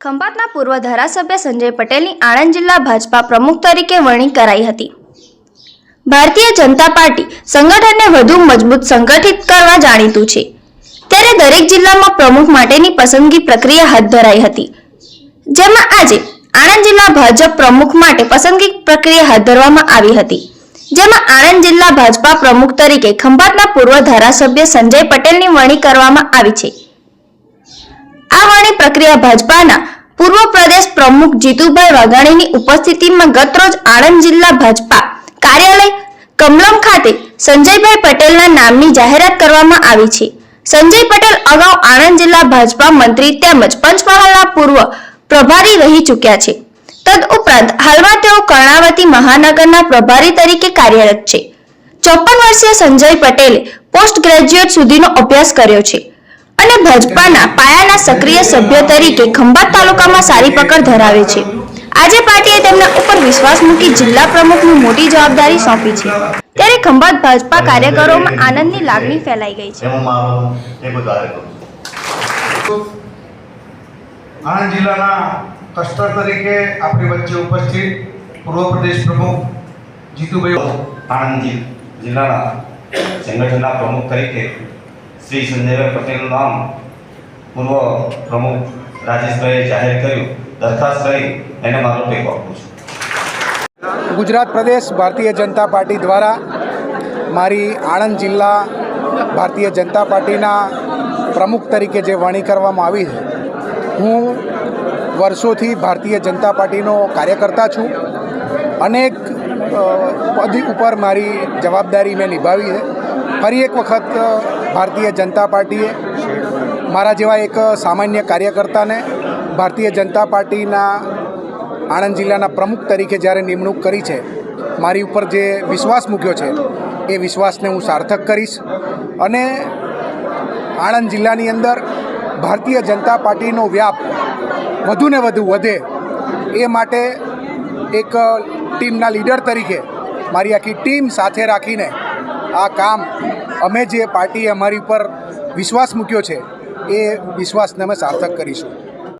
ખંભાતના પૂર્વ ધારાસભ્ય સંજય પટેલની આણંદ જિલ્લા ભાજપા પ્રમુખ તરીકે વરણી કરાઈ હતી. ભારતીય જનતા પાર્ટી સંગઠનને વધુ મજબૂત સંગઠિત કરવા જાણીતું છે. ત્યારે દરેક જિલ્લામાં પ્રમુખ માટેની પસંદગી પ્રક્રિયા હાથ ધરાઈ હતી. જેમાં આજે આણંદ જિલ્લા ભાજપ પ્રમુખ માટે પસંદગી પ્રક્રિયા હાથ ધરવામાં આવી હતી. જેમાં આણંદ જિલ્લા ભાજપા પ્રમુખ તરીકે ખંભાતના પૂર્વ ધારાસભ્ય સંજય પટેલની વરણી કરવામાં આવી છે. આ વાણી પ્રક્રિયા ભાજપાના પૂર્વ પ્રદેશ પ્રમુખ જીતુભાઈ વાઘાણીની ઉપસ્થિતિમાં ગતરોજ આણંદ જિલ્લા ભાજપા કાર્યાલય કમલમ ખાતે સંજયભાઈ પટેલના નામની જાહેરાત કરવામાં આવી છે. સંજય પટેલ અગાઉ આણંદ જિલ્લા ભાજપા મંત્રી તેમજ પંચમહાલના પૂર્વ પ્રભારી રહી ચૂક્યા છે. તદઉપરાંત હાલમાં તેઓ કર્ણાવતી મહાનગરના પ્રભારી તરીકે કાર્યરત છે. ચોપન વર્ષીય સંજય પટેલે પોસ્ટ ગ્રેજ્યુએટ સુધીનો અભ્યાસ કર્યો છે. અને ભાજપાના પાયાના સક્રિય સભ્ય તરીકે ખંભાત તાલુકામાં સારી પકડ ધરાવે છે. આજે પાર્ટીએ તેમના ઉપર વિશ્વાસ મૂકી જિલ્લા પ્રમુખની મોટી જવાબદારી સોંપી છે. ત્યારે ખંભાત ભાજપા કાર્યકરોમાં આનંદની લાગણી ફેલાઈ ગઈ છે. આણંદ જિલ્લાના કસ્ટર તરીકે આપણી વચ્ચે ઉપસ્થિત પૂર્વ પ્રદેશ પ્રમુખ જીતુભાઈ આણંદ જિલ્લાના સંગઠનના પ્રમુખ તરીકે શ્રી સંજયભાઈ પટેલનું નામ પૂર્વ પ્રમુખ રાજેશભાઈએ જાહેર કર્યું. દરખાસ્ત કરી એને મારો ટેકો આપું છું. ગુજરાત પ્રદેશ ભારતીય જનતા પાર્ટી દ્વારા મારી આણંદ જિલ્લા ભારતીય જનતા પાર્ટીના પ્રમુખ તરીકે જે વણી કરવામાં આવી છે, હું વર્ષોથી ભારતીય જનતા પાર્ટીનો કાર્યકર્તા છું. અનેક પદ ઉપર મારી જવાબદારી મેં નિભાવી છે. ફરી એક વખત ભારતીય જનતા પાર્ટીએ મારા જેવા એક સામાન્ય કાર્યકર્તાને ભારતીય જનતા પાર્ટીના આણંદ જિલ્લાના પ્રમુખ તરીકે જ્યારે નિમણૂક કરી છે, મારી ઉપર જે વિશ્વાસ મૂક્યો છે, એ વિશ્વાસને હું સાર્થક કરીશ. અને આણંદ જિલ્લાની અંદર ભારતીય જનતા પાર્ટીનો વ્યાપ વધુને વધુ વધે એ માટે એક ટીમના લીડર તરીકે મારી આખી ટીમ સાથે રાખીને આ કામ અમે જે પાર્ટીએ અમારી ઉપર વિશ્વાસ મૂક્યો છે, એ વિશ્વાસને અમે સાર્થક કરીશું.